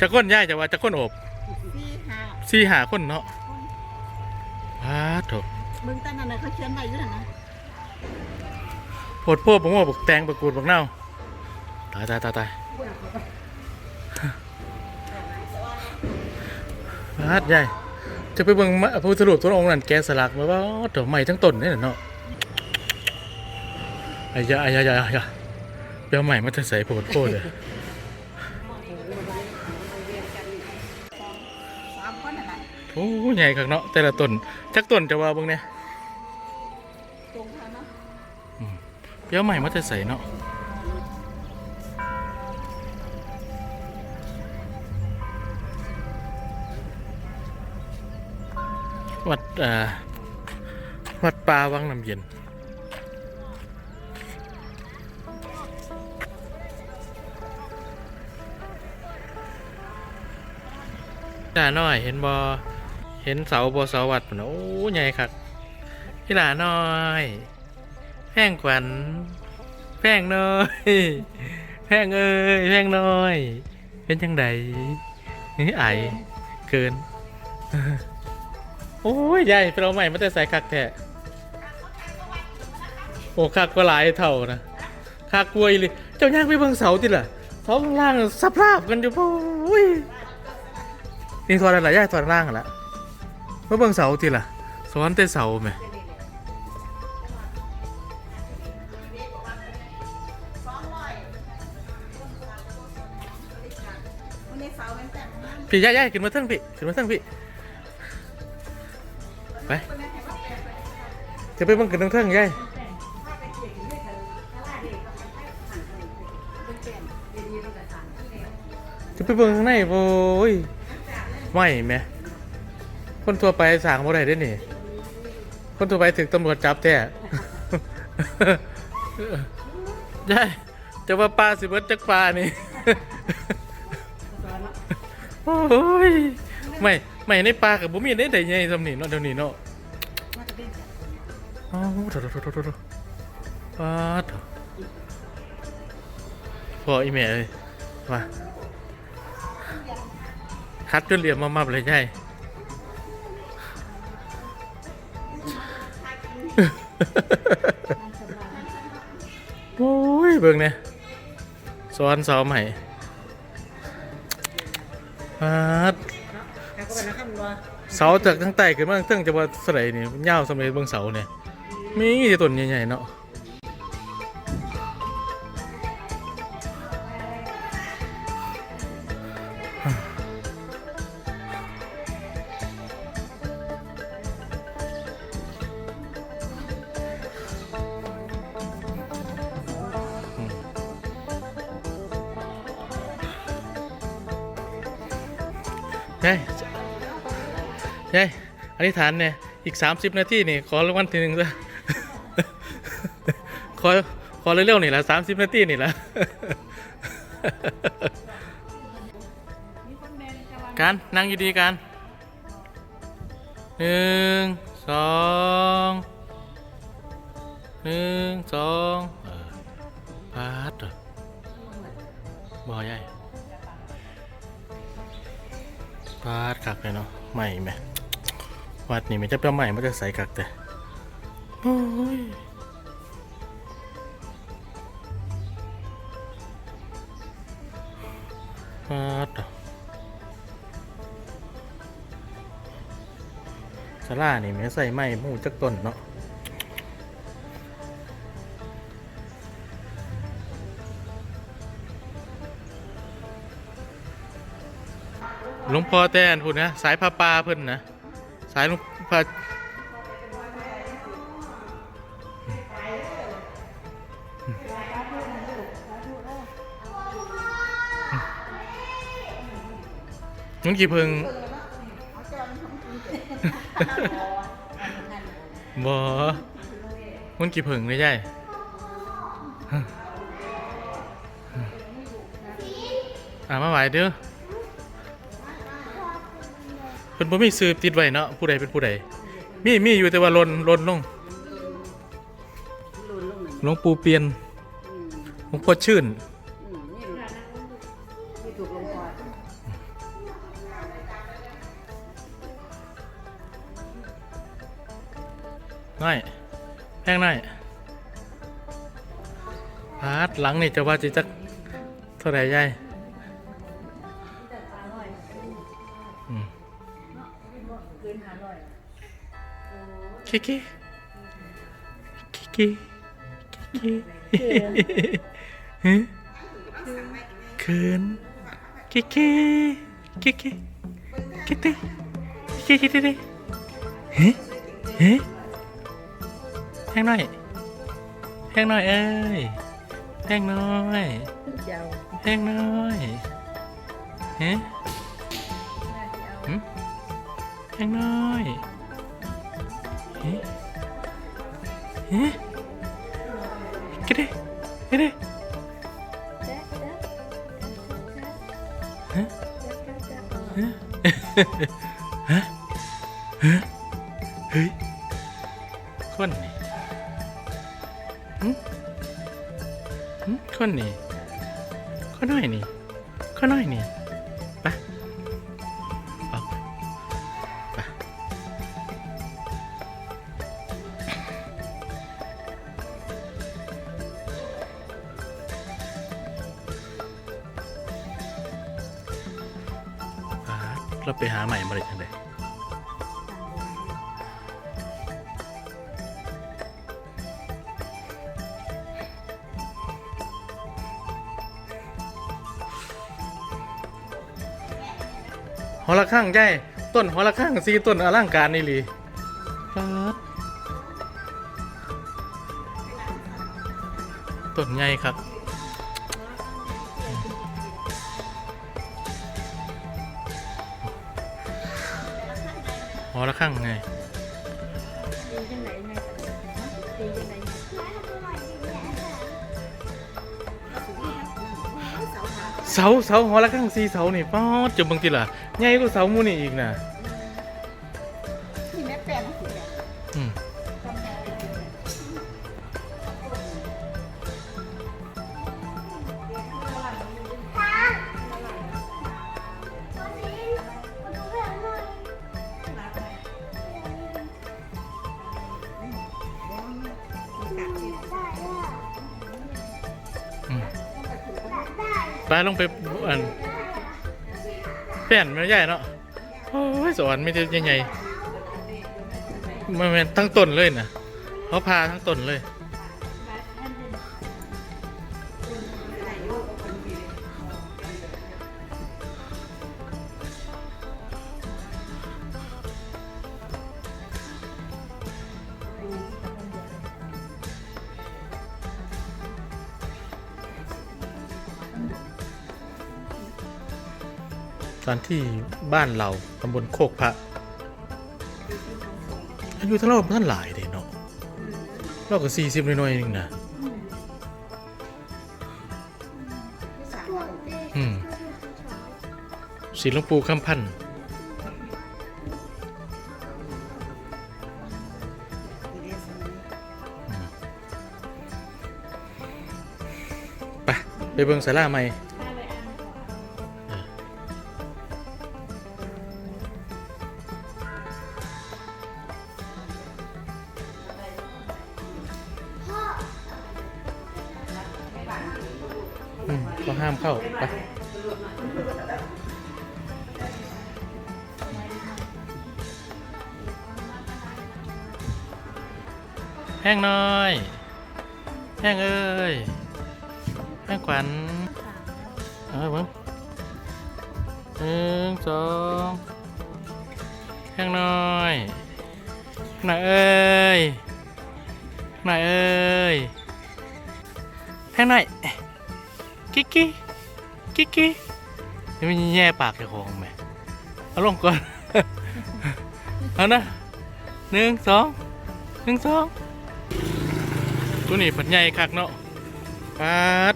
จะก้นย่ายจะว่าจะก้นโอบสี่ห้าสี่หาคนเนาะว้าโถมึงตั้งนั่นน่ะเขาเขียนไว้อยู่นั่นนะโพดโพดบังว่าบักแตงบักกูดบักเน่าตายตายตายตายว้าดใหญ่จะไปเบิ่งมะพระพุทธรูปตัวองค์นั่นแกะสลักมาว่าเดี๋ยวใหม่ทั้งต้นนี่น่ะเนาะไอ้ยะไอ้ยะไอ้ยะไอ้ยะเดี๋ยวใหม่มาจะใส่โพดโพดเลย โอ้ใหญ่คักเนาะแต่ละต้นจักต้นจะว่าเบิ่งเนี่ยตรงกันเนาะเดี๋ยวใหม่มาจะใส่เนาะวัดเอ่อวัดป่าวังน้ำเย็นหลาน้อยเห็นบอ เห็นเสาบอเสาวัดพุ่นน่ะโอ้ใหญ่คักพี่หลาน้อย แพงขวัญแพงน้อย แพงเอ้ยแพงน้อย เป็นจังใดนี่ไอเกิน โอ้ยใหญ่ไปเราใหม่มาแต่ใส่คักแท้โอ้คักก็หลายเท่านะคักกลวอีเลยเจ้าย่างไปเบิ่งเสาติล่ะเสาข้างล่างสภาพกันอยู่พ่โอ้ยนี่ถอดอะไรย่ายถอดล่างละ เมื่อเบิ่งเสาทีล่ะซ้อนแต่เสาไหมมันในเสาเป็นแต่งงานพี่ย่ายย่ายขึ้นมาเทิงพี่ขึ้นมาเทิงพี่ไปจะไปเบิ่งกันเทิงเทิงย่ายจะไปเบิ่งข้างในโอ้ยไม่แหม คนทั่วไปสั่งบ่ได้ด้นี่ คนทั่วไปถึงตำรวจจับแท้ยายจะว่าปลาสิเบิดจักปลานี่ โอ้ยไม่ไม่ในปลากับบุมีได้แต่ใหญ่สำนีเนาะเดี๋ยวนี้เนาะน่าจะเป็นแบบอ้าวโถโถโถโถโถโถปาดถพออีเมลเลยมาคัดจนเหลี่ยมมามาเลยใช่ โอ้ยเบิ่งเนี่ยซ้อนเสาใหม่ปาดเป็นนะครับว่าเสาจากทั้งใต้ขึ้นมาทั้งจะว่าสไลนี่ยาวสมัยเบิ่งเสาเนี่ยมีแต่ต้นใหญ่ๆเนาะ เฮ้ยอธิษฐานเนี่ยอีก 30 นาทีนี่ขอรางวัลทีหนึ่งซะขอขอเร็วๆนี่ละ30 นาทีนี่ละการนั่งอยู่ดีกันหนึ่งสองหนึ่งสองออพาดเหรอบ่ใหญ่พาดคักเลยเนาะใหม่ไหม วัดนี่ไม่จะเป็นใหม่มันจะใส่คักแต่โอ้ยพาดเหรอสลานี่แม่ใส่ไม้หมูจักต้นเนาะหลวงพ่อแต่นพูดนะ สายพระปลาเพิ่นนะ สายลงพระนุ่นกี่เพึงบ่มันกี่เพึงเลยใช่อ่ามาไหวเด้อ เพิ่นบ่มีซื้อติดไว้เนาะผู้ใดเป็นผู้ใดมีมีอยู่แต่ว่าลนลนลงหลนลงหลวงปู่เปลี่ยนหลวงพ่อชื่น อืมนี่หล่งยแพงน้อยพาร์ทหลังนี่จะว่าจะจักเท่าไหร่ยาย คิกิคิกิคิกิฮะเขินคิกิคิกิคิกิคิกิคิกิเฮ้เฮ้แพงน้อยแพงน้อยเอ้ยแพงน้อยเจ้าแพงน้อยเฮ้หึแพงน้อย เฮ้เฮ้กินดิกิดิฮะฮะฮะฮะเฮ้ยคนนี่หึหึคนนี่ข้อน้อยนี่ข้อน้อยนี่ หอละข้างใหญ่ต้นหอละข้างสีต้นอลังการนี่หลีต้นใหญ่ครับหอละข้างไง เสาเสาหอละข้างสีเสานี่ป๊อดจบบางทีล่ะใหญ่กว่าเสาหมูนี่อีกน่ะ ไปลงไปอันแป้นมันใหญ่เนาะโอ้ยสอนไม่ได้ใหญ่ๆมันเป็นทั้งต้นเลยนะเขาพาทั้งต้นเลย ที่บ้านเราตำบลโคกพระอายุเท่าเราท่านหลายเด้เนาะเราก็สี่สิบหน่อยๆเองนะที่สามอืมศิลหลวงปู่คำพันธ์ดีเดสนี้ไปไปเบิ่งสาราใหม่ ก็ห้ามเข้าไปแห้งหน้อย แห้งเอ้ย แห้งขวัญเอาไปเบิ่งหนึ่งสองแห้งหน้อยหน่อเอ้ยหน่อเอ้ยแห้งหน่อย กิ๊กกิ๊กกิ๊กกิ๊กนี่มันแย่ปากเจ้าของไหมเอาลงก่อน เอานะหนึ่งสองหนึ่งสองตัวนี้ผัดใหญ่คักเนาะปัด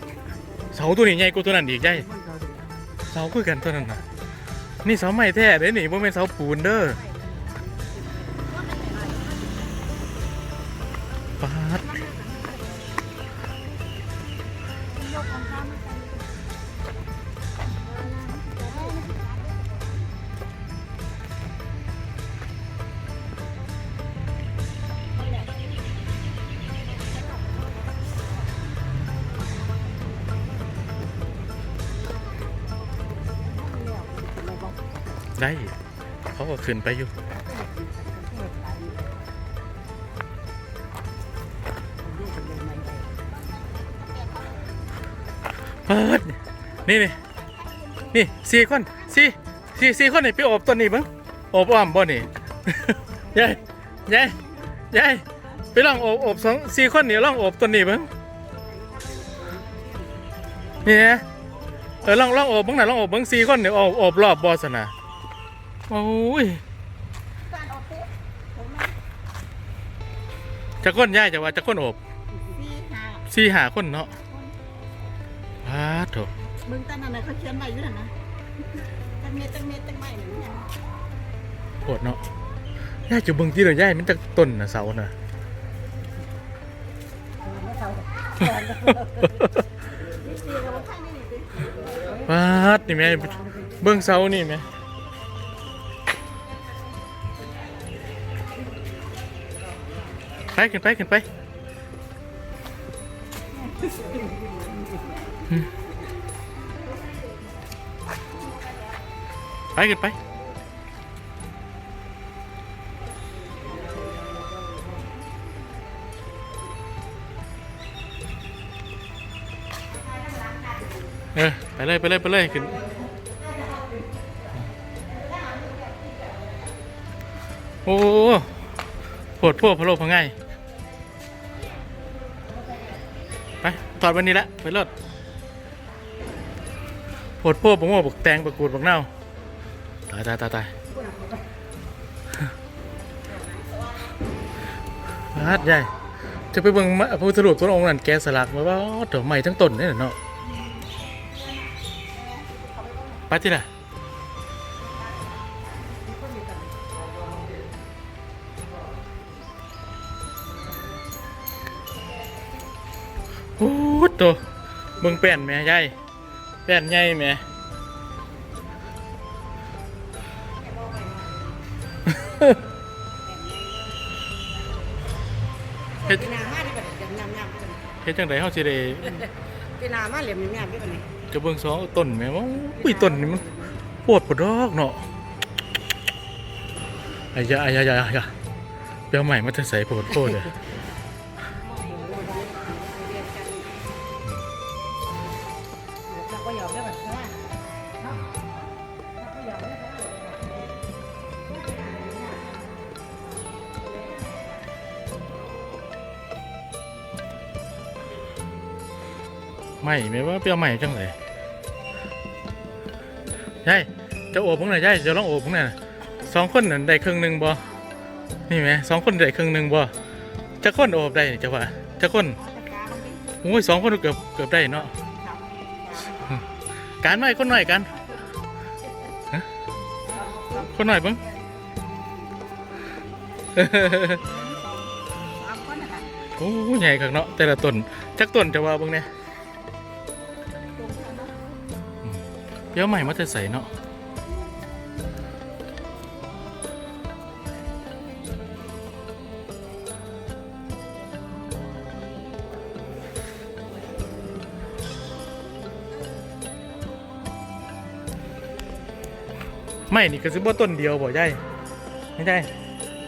เสาตัวนี้ใหญ่กว่าตัวนั้นอีกใหญ่เสาคือกันตัวนั้นนะนี่เสาใหม่แท้เด้นี่บ่แม่นเสาปูนเด้อ ได้ เขาก็ขึ้นไปอยู่เปิดนี่นี่นี่สี่คนสี่สี่สี่คนนี่ไปโอบต้นนี้บ้างโอบอ้อมบ่นี่ยายยายยายไปลองโอบโอบสองสี่คนนี่ลองโอบต้นนี้บ้างนี่นะเออลองลองโอบบ้างหน่อยลองโอบบ้างสี่คนนี่โอบโอบรอบบอสนะ โอ้ยการออกเตะผมมาจะคนยายจะว่าจะคนโอบสี่ห้าสี่หาคนเนาะว้าโถมึงตั้งนั่นน่ะเขาเขียนไว้อยู่นั่นนะตั้งเม็ดตั้งเม็ดตั้งไม้หนึ่งเนี่ยโหดเนาะยายจะเบิ่งที่เดี๋ยวยายมันจะต้นนะเสาน่ะสี่กับว่าข้างนี่นี่สิวาดนี่แม่เบื้องเสานี่แม่ ไปขึ้นไปขึ้นไปไปขึ้นไปเออไปเลยไปเลยไปเลยขึ้นโอ้โหดพวกพะโลพะไงไป ถอดวันนี้ละไปรถปวดพวกบักโม่บักแตงปวกกูดปวกเน่าตายตายตายตายฮัดใหญ่จะไปเบิ่งมะพระพุทธรูปตัวองค์นั้นแกสลักมาว่าเดี๋ยวใหม่ทั้งต้นเนี่ยเนาะไปที่ไหน โอ้ตัวเบิ่งแป้นแม่ใหญ่แป้นใหญ่แม่เฮ็ดปีนามาดิบัดนี้ยำยำยำดิบัดนี้เฮ็ดจังไดเฮาสิได้ปีนามาเหลี่ยมยำยำดิบัดนี้จะเบิ่งสองต้นแม่ว่าอุ้ยต้นนี่มันปวดปวดดอกเนาะอายะอายะอายะอายะเปรี้ยวใหม่มาจะใส่ปวดโคตรเลย ยอมได้บัดนี้ว่าเนาะเราก็ยอมได้บัดใหม่แม่ว่าเปรี้ยวใหม่จังเลยยายจะโอบพวกไหนยายจะลองโอบพวกไหนสองคนนั่นได้ครึ่งหนึ่งบ่นี่ไหมสองคนได้ครึ่งหนึ่งบ่จะคนโอบได้จะว่าจะคนโอ้ยสองคนเกือบเกือบได้เนาะ การหน่อยคนหน่อยกันฮะคนหน่อยเบ้างสามคนนะคะโอ้ใหญ่คักเนาะแต่ละต้นจักต้นจะว่าเบิ่งเนี่ยตรงกันเนาะเดี๋ยวใหม่มาจะใส่เนาะ ไม่นี่ก็ซื้อบ่ต้นเดียวบ่ใช่ไม่ใช่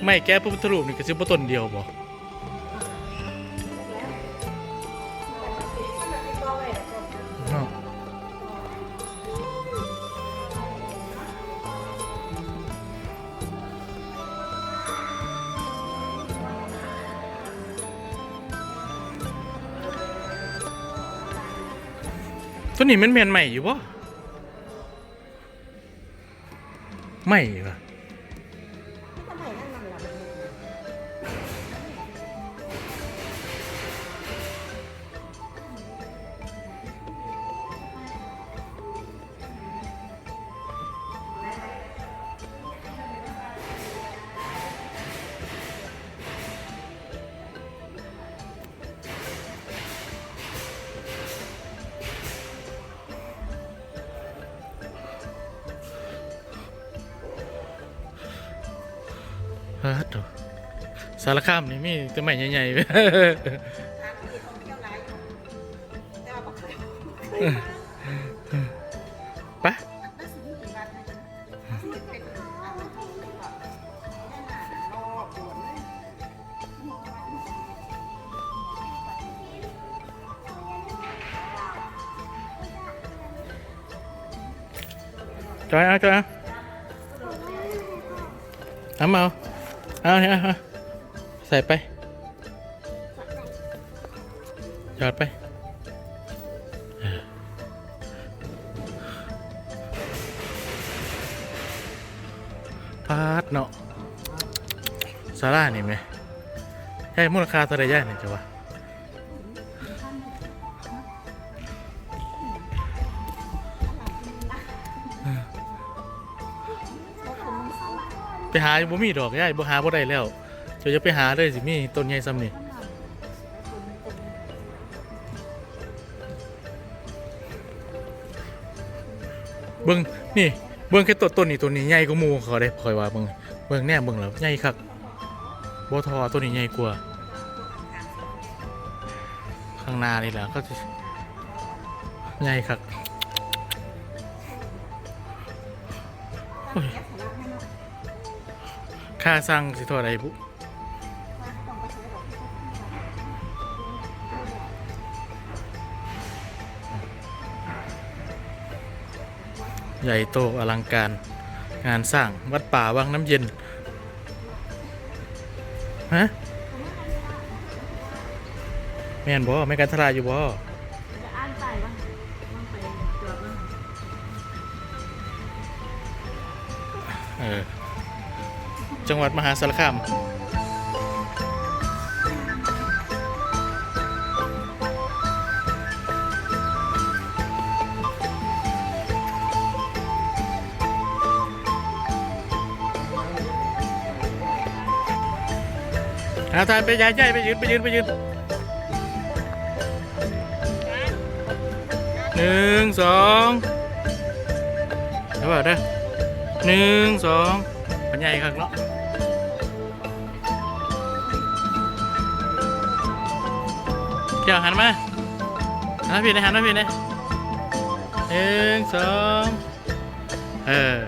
ไม่แก้พระพุทธรูปนี่ก็ซื้อบ่ต้นเดียวบ่ตัวนี้มันแมนใหม่อยู่ปะ ไม่ปะท ฮะดูสารคามนี่มีแต่ไม่ใหญ่ๆไปปะจอยอะจอยอะอยอำเอา เอาเนี่ยใส่ไปจอดไปเออปาดเนาะซาร่านี่ไหมใช่มูลค่าเท่าไรย่าเนี่ยจ้ะวะ ไปหาบ่มีดอกย่ายบ่หาบ่ได้แล้วเดี๋ยวจะไปหาเลยสิมีต้นใหญ่ซ้ำนี่เบิ่งนี่เบิ่งแค่ต้นต้นนี้ต้นนี้ใหญ่กว่าหมู่เขาได้คอยว่าเบิ่งเบิ่งแน่เบิ่งแล้วใหญ่คักบ่ทอต้นนี้ใหญ่กว่าข้างหน้านี่แหละก็ใหญ่คัก ค่าสร้างสิเท่าใดบุใหญ่โตอลังการ งานสร้างวัดป่าวังน้ำเย็น ฮะ แม่นบ่แม่กันทลายอยู่บ่จะอ่านไปบ้างบ้างไปจอดบ้างเออ จังหวัดมหาสารคามอาทานไปย้ายไปยืนไปยืนไปยืนหนึ่งสองเดี๋ยวบอกเด้อหนึ่งสองมันใหญ่ครับเนาะ เกี่ยวหันมาหันมาพี่นะหันมาพี่นะหนึ่งสองเออ